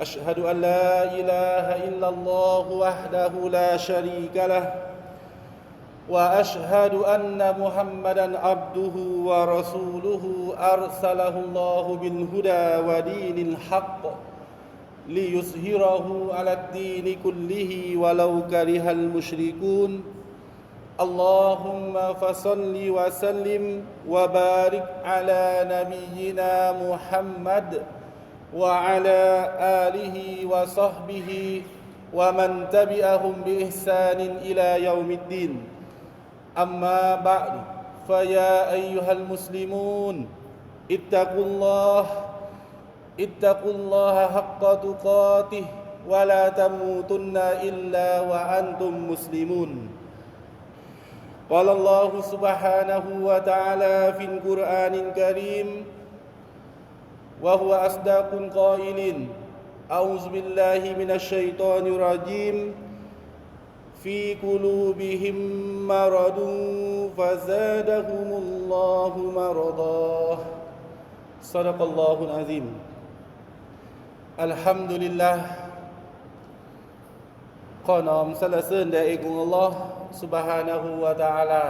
أشهد أن لا إله إلا الله وحده لا شريك له وأشهد أن محمدا عبده ورسوله أرسله الله بالهدى ودين الحق ليظهره على الدين كله ولو كره المشركون. اللهم فصل وسلم وبارك على نبينا محمد وعلى آله وصحبه ومن تبعهم بإحسان إلى يوم الدين. أما بعد فيا أيها المسلمون اتقوا الله اتقوا الله حق تقاته ولا تموتن إلا وأنتم مسلمون. قال الله سبحانه وتعالى في القرآن الكريم وهو أصدق قائل أعوذ بالله من الشيطان الرجيم في قلوبهم مرض فزادهم الله مرضا صدق الله العظيم الحمد لله ขอนอมสรรเสริญแด่เอกองค์อัลลอฮ์ سبحانه และ تعالى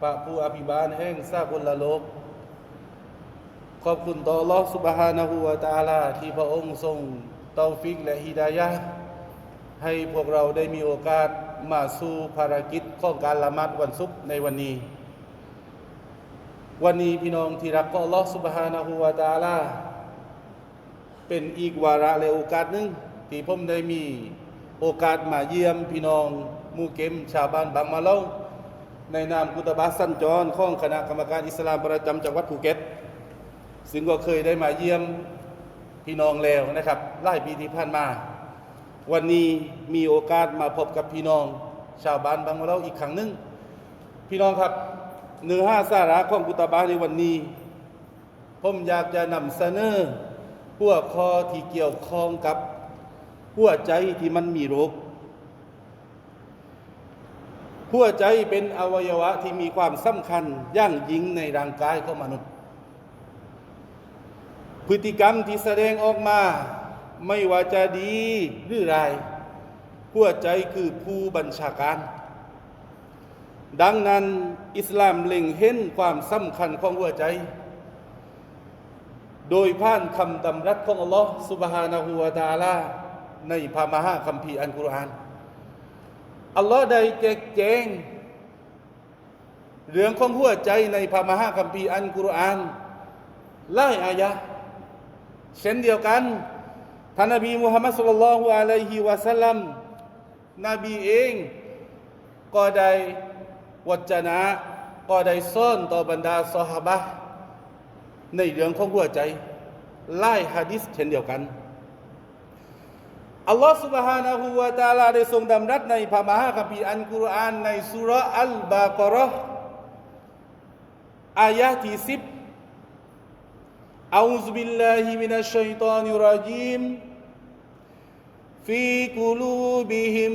พระผู้อภิบาลแห่งสากลโลก ขอบคุณต่อ Allah Subhanahu wa Ta'ala ที่พระองค์ทรงเตาฟิกและฮิดายะให้พวกเราได้มีโอกาสมาสู่ภารกิจของการละมาดวันศุกร์ในวันนี้ วันนี้พี่น้องที่รักก็ Allah Subhanahu wa Ta'ala เป็นอีกวาระและโอกาสหนึ่งที่ผมได้มีโอกาสมาเยี่ยมพี่น้องมูเกมชาวบ้านบางมะเล่าในนามกุตบาสันจรของคณะกรรมการอิสลามประจำจังหวัดภูเก็ต ซึ่งก็เคยได้มาเยี่ยมพี่น้องแล้วนะครับหลายปีที่ผ่านมา วันนี้มีโอกาสมาพบกับพี่น้อง ชาวบ้านบางมะเล่าอีกครั้งหนึ่งพี่น้องครับเนื้อห้าสาระของกุตบาในวันนี้ ผมอยากจะนำเสนอหัวข้อที่เกี่ยวข้องกับหัวใจที่มันมีโรคหัวใจเป็นอวัยวะที่มีความสำคัญอย่างยิ่งในร่างกายของมนุษย์ พฤติกรรมที่แสดงออกมา ไม่ว่าจะดีหรือไรหัวใจคือผู้บัญชาการ ดังนั้นอิสลามเล็งเห็นความสำคัญของหัวใจ โดยผ่านคำดำรัสของอัลลอฮ์สุบฮานาหูวาตาลาในพามาหาคัมภีร์อันกุรอานอัลลอฮ์ได้แจกแจงเรื่องของหัวใจในพามาหาคัมภีร์อันกุรอานไล่อายะ เช่นเดียวกันท่านนบีมุฮัมมัดสุลลัลลอฮุอะลัยฮิวะสัลลัมนบีเองก็ได้วัจนะก็ได้ซ่อนต่อบรรดาซอฮาบะห์ในเรื่องของหัวใจไล่ฮะดิษเช่นเดียวกัน อัลลอฮ์ سبحانه และ تعالى ได้ทรงดำรัสในพระมหาคัมภีร์อัลกุรอานในสุราะห์อัลบากอเราะห์อายะห์ที่สิบ أعوذ بالله من الشيطان الرجيم في قلوبهم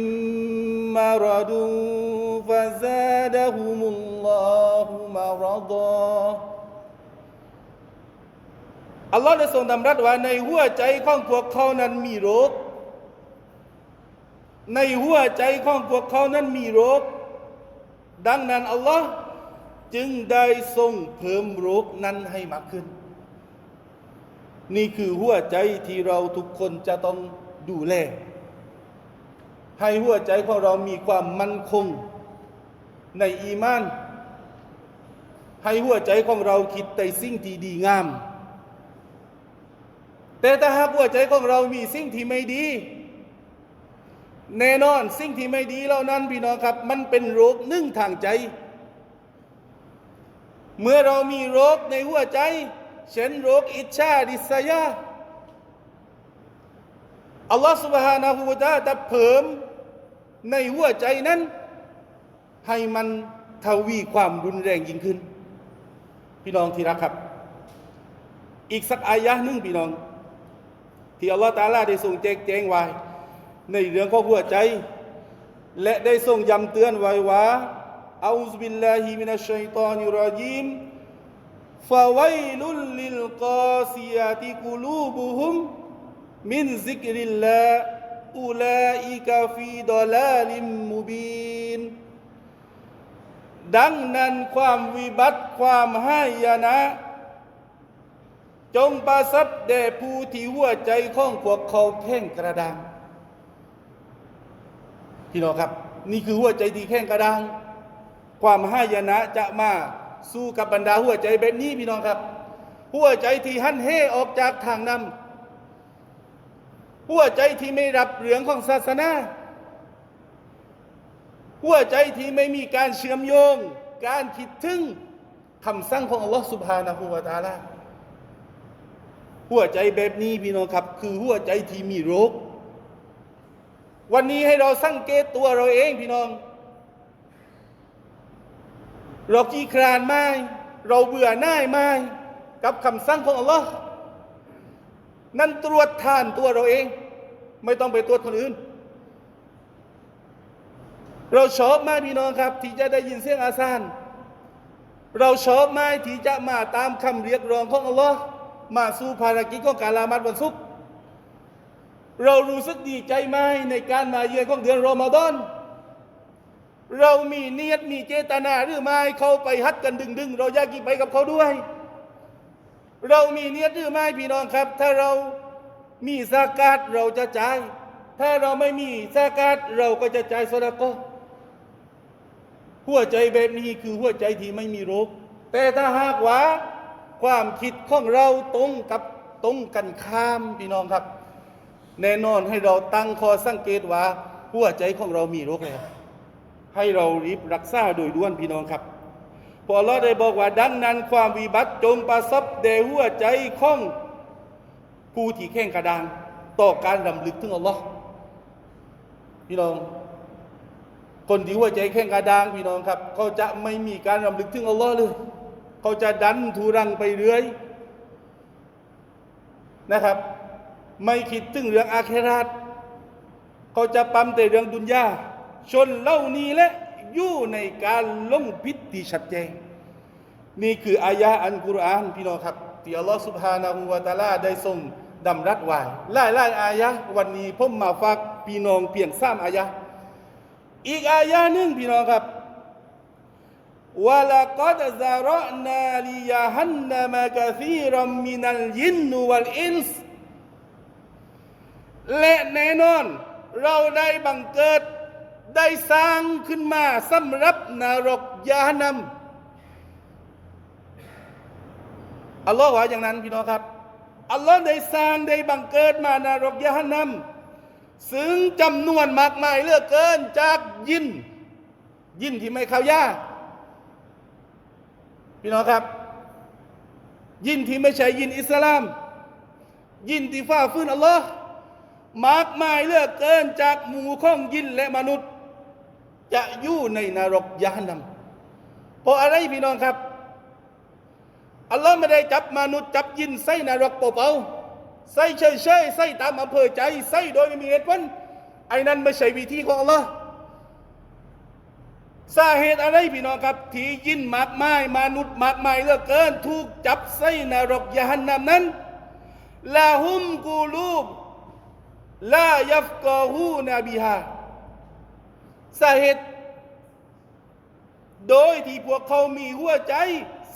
مرض فزادهم الله مرضا อัลลอฮ์ได้ทรงดำรัสว่าในหัวใจของพวกเขานั้นมีโรค ในหัวใจของพวกเขานั้นมีโรค ดังนั้นอัลลอฮ์จึงได้ทรงเพิ่มโรคนั้นให้มากขึ้น นี่คือหัวใจที่เราทุกคนจะต้องดูแล ให้หัวใจของเรามีความมั่นคง ในอีมาน ให้หัวใจของเราคิดแต่สิ่งที่ดีงาม แต่ถ้าหากหัวใจของเรามีสิ่งที่ไม่ดี แน่นอนสิ่งที่ไม่ดีเหล่านั้นพี่น้องครับ มันเป็นโรคนึ่งทางใจ เมื่อเรามีโรคในหัวใจ เช่นโรคอิจฉาดิษยาอัลลอฮฺ سبحانه และ تعالى จะเพิ่ม ในหัวใจนั้น ให้มันทวีความรุนแรงยิ่งขึ้น พี่น้องที่รักครับ อีกสักอายะหนึ่งพี่น้อง ที่อัลลอฮฺตาลาได้ทรงแจกแจงไว้ ในเรื่องของหัวใจ และได้ทรงย้ำเตือนไว้ว่าอัลลอฮฺบิลลาฮิมินัชชัยตานิรรจีม ฟาวยลุลลิลกาซียติกุลูบุฮุมมินซิกริลลาอุลาอิกาฟีดอลาลิมมุบีนดังนั้นความวิบัติความให้ยนะ จงประสบแด่ผู้ที่หัวใจของพวกเขาแข็งกระด้างพี่น้องครับ นี่คือหัวใจที่แข็งกระด้าง ความให้ยนะจะมา สู้กับบรรดาหัวใจแบบนี้พี่น้องครับ หัวใจที่หันเหออกจากทางนำหัวใจที่ไม่รับเรื่องของศาสนาหัวใจที่ไม่มีการเชื่อมโยง การคิดถึงคำสั่งของอัลลอฮฺสุบฮานะฮูวาตาลาหัวใจแบบนี้พี่น้องครับ คือหัวใจที่มีโรค วันนี้ให้เราสังเกตตัวเราเองพี่น้อง เราขี้ครานไหมเราเบื่อหน่ายไหมกับคำสั่งของอัลลอฮ์นั่นตรวจทานตัวเราเอง ไม่ต้องไปตรวจคนอื่น เราชอบไหมพี่น้องครับ ที่จะได้ยินเสียงอาซานเราชอบไหมที่จะมาตามคำเรียกร้องของอัลลอฮ์มาสู่ภารกิจของการละมาดวันศุกร์เรารู้สึกดีใจไหมในการมาเยือนของเดือนรอมฎอน เรามีเนียดมีเจตนาหรือไม่เขาไปฮัดกันดึงดึงเราอยากกินไปกับเขาด้วย เรามีเนียดหรือไม่พี่น้องครับ ถ้าเรามีสากาดเราจะจ่าย ถ้าเราไม่มีสากาดเราก็จะจ่ายสดก็หัวใจแบบนี้คือหัวใจที่ไม่มีโรคแต่ถ้าหากว่าความคิดของเราตรงกับตรงกันข้ามพี่น้องครับ แน่นอนให้เราตั้งข้อสังเกตว่าหัวใจของเรามีโรคแล้ว ให้เรารีบรักษาโดยด่วนพี่น้องครับพอเราได้บอกว่าดังนั้นความวิบัติจงประสบแด่หัวใจของผู้ที่แข่งกระดานต่อการรำลึกถึงอัลลอฮ์พี่น้อง คนที่หัวใจแข็งกระด้างพี่น้องครับ เขาจะไม่มีการรำลึกถึงอัลลอฮ์เลยเขาจะดันทุรังไปเรื่อยนะครับ ไม่คิดถึงเรื่องอาเคราตเขาจะปั๊มแต่เรื่องดุนยา ชนเหล่านี้และอยู่ในการลงพิษที่ชัดเจนนี่คืออายะอันกุรอานพี่น้องครับที่อัลลอฮฺสุบฮานาหูวาตาลาได้ทรงดำรัดไว้ไล่ไล่อายะวันนี้ผมมาฝากพี่น้องเพียงสามอายะอีกอายะหนึ่งพี่น้องครับวะลักดซารอนาลียาฮันนามะกะซีรมมินัลยินวัลอินส์และแน่นอน เราได้บังเกิด ได้สร้างขึ้นมาสำหรับนรกยานัมอัลลอฮ์ว่าอย่างนั้นพี่น้องครับ อัลลอฮ์ได้สร้างได้บังเกิดมานรกยานัมซึ่งจำนวนมากมายเหลือกเกินจากยิน ยินที่ไม่เข้ายากพี่น้องครับ ยินที่ไม่ใช่ยินอิสลาม ยินที่ฝ่าฝืนอัลลอฮ์มากมายเหลือกเกินจากหมู่ของยินและมนุษย์ จะอยู่ในนรกยานนำเพราะอะไรพี่น้องครับ อัลลอฮ์ไม่ได้จับมนุษย์จับยินใส่นรกเปล่าๆใส่เฉยๆใส่ตามอำเภอใจใส่โดยไม่มีเหตุผลไอ้นั้นไม่ใช่วิธีของอัลลอฮ์สาเหตุอะไรพี่น้องครับ ที่ยินมากมายมนุษย์มากมายเหลือเกินถูกจับใส่นรกยานนำนั้นลาฮุมกูลูบลายัฟกอฮูนาบิฮา สาเหตุ โดยที่พวกเขามีหัวใจ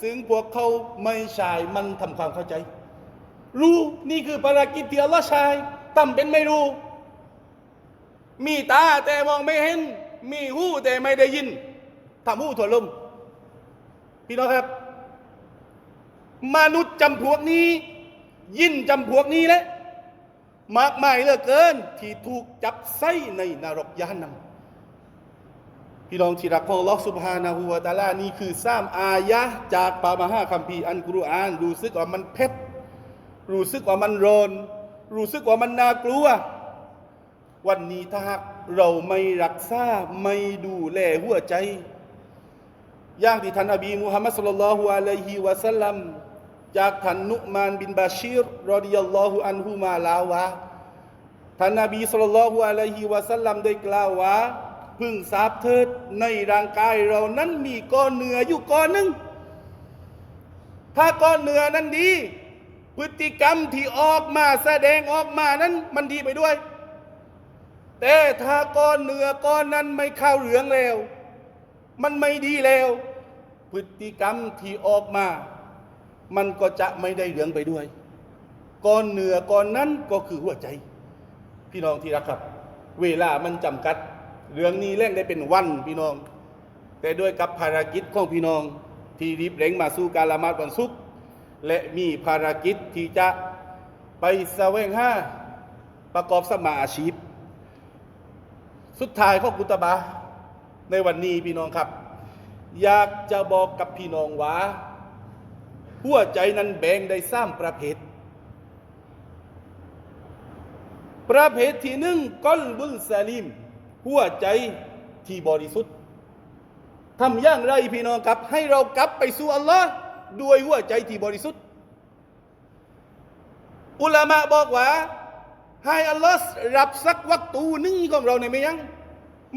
ซึ่งพวกเขาไม่ใช่มันทำความเข้าใจ รู้นี่คือภารกิจที่อัลลอฮ์ใช้ทำเป็นไม่รู้ มีตาแต่มองไม่เห็น มีหูแต่ไม่ได้ยินทำหูถั่วลมพี่น้องครับ มนุษย์จำพวกนี้ ยินจำพวกนี้แหละมากมายเหลือเกิน ที่ถูกจับใส่ในนรกยานนำ พี่น้องที่รักของลอสุบฮานาหูวตาลานี่คือสามอายะจากปามาห้าคัมภีร์อันกุรอาน รู้สึกว่ามันเผ็ดรู้สึกว่ามันร้อนรู้สึกว่ามันน่ากลัว วันนี้ถ้าหากเราไม่รักษาไม่ดูแลหัวใจอย่างที่ท่านอบีมุฮัมมัดสุลลัลลอฮุอะลัยฮิวะสัลลัมจากท่านนุมานบินบาชีรรอดิยัลลอฮุอันฮุมาลาวาท่านนบีสุลลัลลอฮุอะลัยฮิวะสัลลัมได้กล่าวว่า พึ่งทราบเถิดในร่างกายเรานั้นมีก้อนเนื้ออยู่ก้อนหนึ่งถ้าก้อนเนื้อนั้นดี พฤติกรรมที่ออกมาแสดงออกมานั้นมันดีไปด้วย แต่ถ้าก้อนเนื้อก้อนนั้นไม่เข้าเหลืองแล้ว มันไม่ดีแล้ว พฤติกรรมที่ออกมา มันก็จะไม่ได้เหลืองไปด้วย ก้อนเนื้อก้อนนั้นก็คือหัวใจ พี่น้องที่รักครับ เวลามันจำกัด เรื่องนี้เล่นได้เป็นวันพี่น้อง แต่ด้วยกับภารกิจของพี่น้อง ที่รีบเร่งมาสู่การละหมาดวันศุกร์และมีภารกิจที่จะไปแสวงห้าประกอบสมาอาชีพ สุดท้ายของกุตบาในวันนี้พี่น้องครับ อยากจะบอกกับพี่น้องว่าหัวใจนั้นแบ่งได้สามประเภทประเภทที่หนึ่งก้ลบุลซาลิม หัวใจที่บริสุทธิ์ทำอย่างไรพี่น้องครับ ให้เรากลับไปสู่อัลลอฮ์ด้วยหัวใจที่บริสุทธิ์ อุลามะบอกว่า ให้อัลลอฮ์รับสักวักตูนึงของเราในไหม่ยัง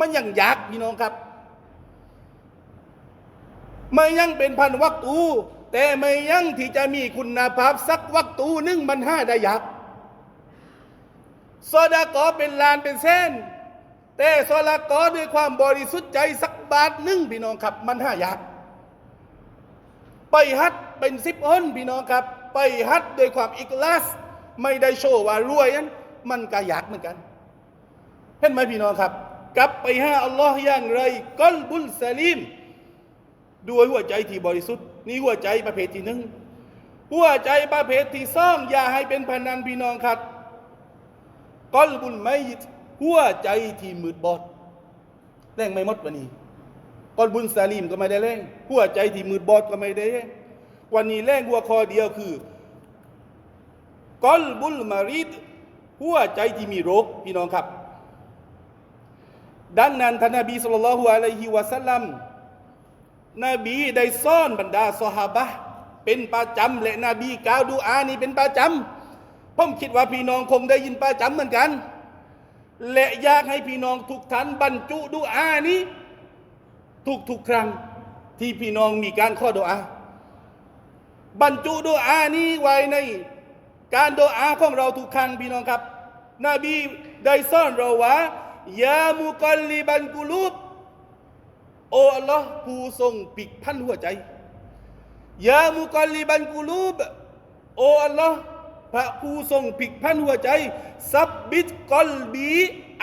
มันยังยากพี่น้องครับไม่ยังเป็นพันวักตูแต่ไม่ยังที่จะมีคุณภาพสักวักตูนึงมันห้าได้ยากโซดากอเป็นลานเป็นเส้น แต่โซลากอด้วยความบริสุทธิ์ใจสักบาทหนึ่งพี่น้องครับ มันห้ายากไปฮัดเป็นสิบอ้นพี่น้องครับ ไปฮัดด้วยความอิกลาส ไม่ได้โชว์ว่ารวยนั้นมันก็ยากเหมือนกัน เห็นไหมพี่น้องครับ กลับไปหาอัลลอฮ์อย่างไรก้ลบุลซาลิมด้วยหัวใจที่บริสุทธิ์นี่หัวใจประเภทที่หนึ่งหัวใจประเภทที่สองอย่าให้เป็นพนันพี่น้องครับก้ลบุลไม่ หัวใจที่มืดบอดแรงไม่หมดวันนี้ก้ลบุลซาลิมก็ไม่ได้แรงหัวใจที่มืดบอดก็ไม่ได้แรงวันนี้แรงหัวคอเดียวคือก้ลบุลมาริดหัวใจที่มีโรคพี่น้องครับ ดังนั้นท่านนบีสุลต่านละฮุอะลัยฮิวะสัลลัมนบีได้ซ่อนบรรดาสหาบะเป็นประจำและนบีกล่าวดูอานี้เป็นประจำผมคิดว่าพี่น้องคงได้ยินประจำเหมือนกัน และอยากให้พี่น้องทุกท่านบรรจุดูอานี้ ทุกทุกๆครั้งที่พี่น้องมีการข้อดูอาบรรจุดูอานี้ไว้ในการดูอาของเราทุกครั้งพี่น้องครับ นบีได้ซ่อนเราว่ายามุกลลิบันกุลูบโอ้ลอผู้ทรงปิกพันหัวใจยามุกลลิบันกุลูบโอ้ลอ ระผู้ทรงปิกพันหัวใจซับบิดกอลบี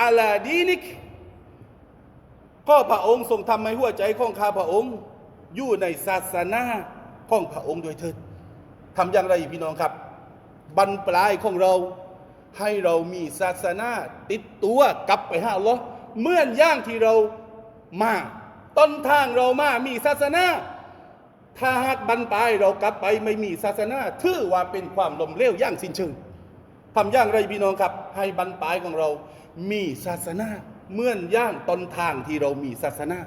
อาลาดีนิกก็พระองค์ทรงทำให้หัวใจของข้าพระองค์ อยู่ในศาสนาของพระองค์โดยเถิดทำอย่างไรพี่น้องครับ บรรปลายของเรา ให้เรามีศาสนาติดตัวกลับไปหาอัลลอฮ์เมื่อนย่างที่เรามาต้นทางเรามามีศาสนา ถ้าหากบรรปลายเรากลับไปไม่มีศาสนาถือว่าเป็นความล้มเหลวอย่างสิ้นเชิงทำอย่างไรพี่น้องครับ ให้บรรปลายของเรามีศาสนาเหมื่อนย่างตนทางที่เรามีศาสนา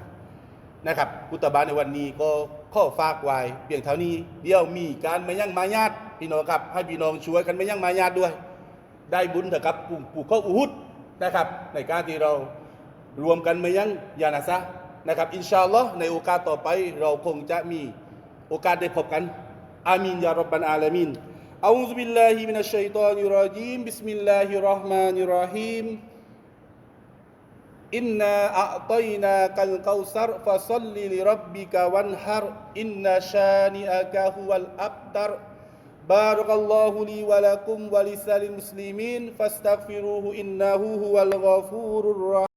นะครับกุตบาในวันนี้ก็ข้อฝากไว้เพียงเท่านี้ เดี๋ยวมีการมายั่งมาญาติพี่น้องครับ ให้พี่น้องช่วยกันมายั่งมาญาติด้วย ได้บุญเถอะครับปลูกปลูกข้าวอุฮุดนะครับ ในการที่เรารวมกันมายั่งยานาซะนะครับ อินชาอัลลอฮ์ในโอกาสต่อไปเราคงจะมี โอกาสได้พบกัน อามีนยารับบันอาลามินอูซุบิลลาฮิมินัชชัยฏอนิรรจีมบิสมิลลาฮิรเราะห์มานิรเราะฮีม إنا أعطيناك الكوثر فصل لربك وانحر إن شانئك هو الأبتر بارك الله لي ولكم ولسائر المسلمين فاستغفروه إنه هو الغفور الرحيم